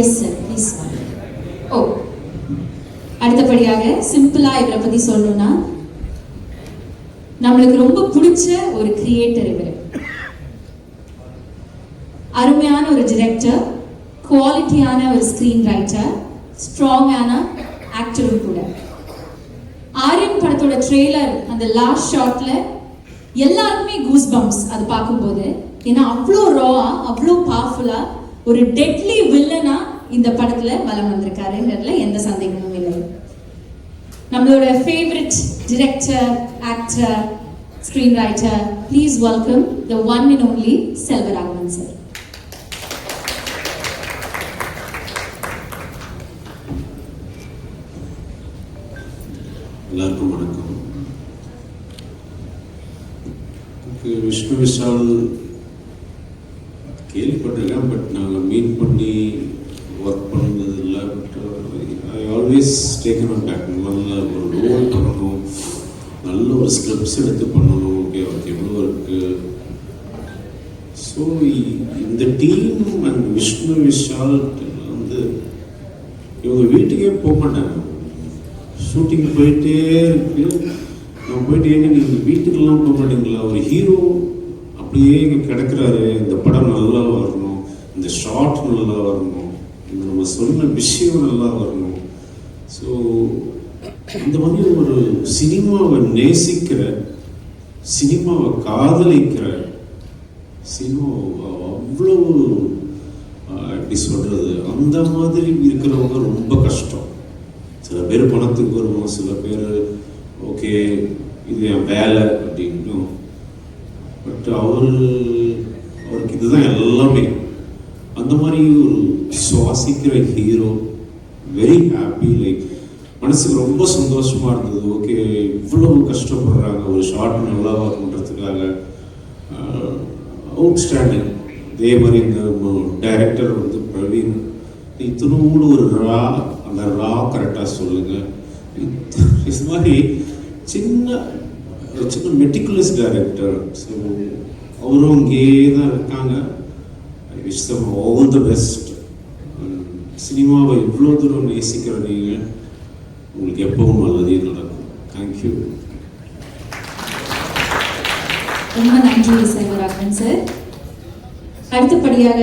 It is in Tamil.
எஸ் சார் ப்ளீஸ் ஓ அடுத்தபடியாக சிம்பிளா இவரை பத்தி சொல்லணும்னா நம்மளுக்கு ரொம்ப பிடிச்ச ஒரு கிரியேட்டர் இவர். அருமையான ஒரு டிரெக்டர் குவாலிட்டியான ஒரு ஸ்கிரீன் ரைட்டர் ஸ்ட்ராங்கான ஆக்டரும் கூட. ஆரியன் படத்தோட ட்ரெய்லர் அந்த லாஸ்ட் ஷாட்ல எல்லாருக்குமே கூஸ் பம்ப்ஸ் அது பார்க்கும்போது. ஏன்னா அவ்வளோ ராவா அவ்வளோ பவர்ஃபுல்லா ஒரு டெட்லி வில்லனா இந்த படத்துல வலம் வந்திருக்காருங்கிறதுல எந்த சந்தேகமும் இல்லை. நம்மளோட favourite director actor screen writer please welcome the one and only Selvaraghavan sir எல்லாருக்கும் வணக்கம். எனக்கு விஷ்ணு விஷால் கேள்விப்பட்டிருக்கேன் பட் நாங்கள் மீட் பண்ணி ஒர்க் பண்ணது இல்லை but I always taken one back நல்ல ஒரு ரோல் பண்ணணும் நல்ல ஒரு ஸ்கிரிப்ட்ஸ் எடுத்து பண்ணணும். ஓகே ஓகே எவ்வளோ இருக்குது ஸோ இந்த டீம் அண்ட் விஷ்ணு விஷால் வந்து இவங்க வீட்டுக்கே போக மாட்டாங்க. ஷூட்டிங் போயிட்டே இருக்கு. நான் போயிட்டு ஏங்க நீங்கள் வீட்டுக்கெல்லாம் போக மாட்டீங்களா? ஒரு ஹீரோ அப்படியே இங்கே கிடக்குறாரு. இந்த படம் நல்லா வரணும். இந்த ஷார்ட் நல்லா வரணும். இந்த நம்ம சொன்ன விஷயம் நல்லா வரணும். ஸோ இந்த மாதிரி ஒரு சினிமாவை நேசிக்கிற சினிமாவை காதலிக்கிற சினிமா அவ்வளோ எப்படி சொல்கிறது அந்த மாதிரி இருக்கிறவங்க ரொம்ப கஷ்டம். சில பேர் பணத்துக்கு வருவோம் சில பேர் ஓகே இது என் வேலை அப்படின்னும். பட் அவர் அவருக்கு இதுதான் எல்லாமே. அந்த மாதிரி ஒரு சுவாசிக்கிற ஹீரோ வெரி ஹாப்பி லைக் மனசுக்கு ரொம்ப சந்தோஷமாக இருந்தது. ஓகே இவ்வளவு கஷ்டப்படுறாங்க. ஒரு ஷார்ட் நல்லா வரணுன்றதுக்காக uh, அவுட்ஸ்டாண்டிங் இதே மாதிரி இந்த டைரக்டர் வந்து பிரவீன். இத்தனோடு ஒரு ரா அந்த ரா கரெக்டாக சொல்லுங்கள் இது மாதிரி சின்ன சின்ன மெட்டிகுலஸ் டைரக்டர் ஸோ அவரும் அங்கேயே தான் இருக்காங்க I wish them all the best சினிமாவை இவ்வளோ தூரம் நேசிக்கிற நீங்கள் உங்களுக்கு எப்பவும் நல்லதே நடக்கும். தேங்க்யூ ரொம்ப நன்றி செல்வராகவன் சார். அடுத்தபடியாக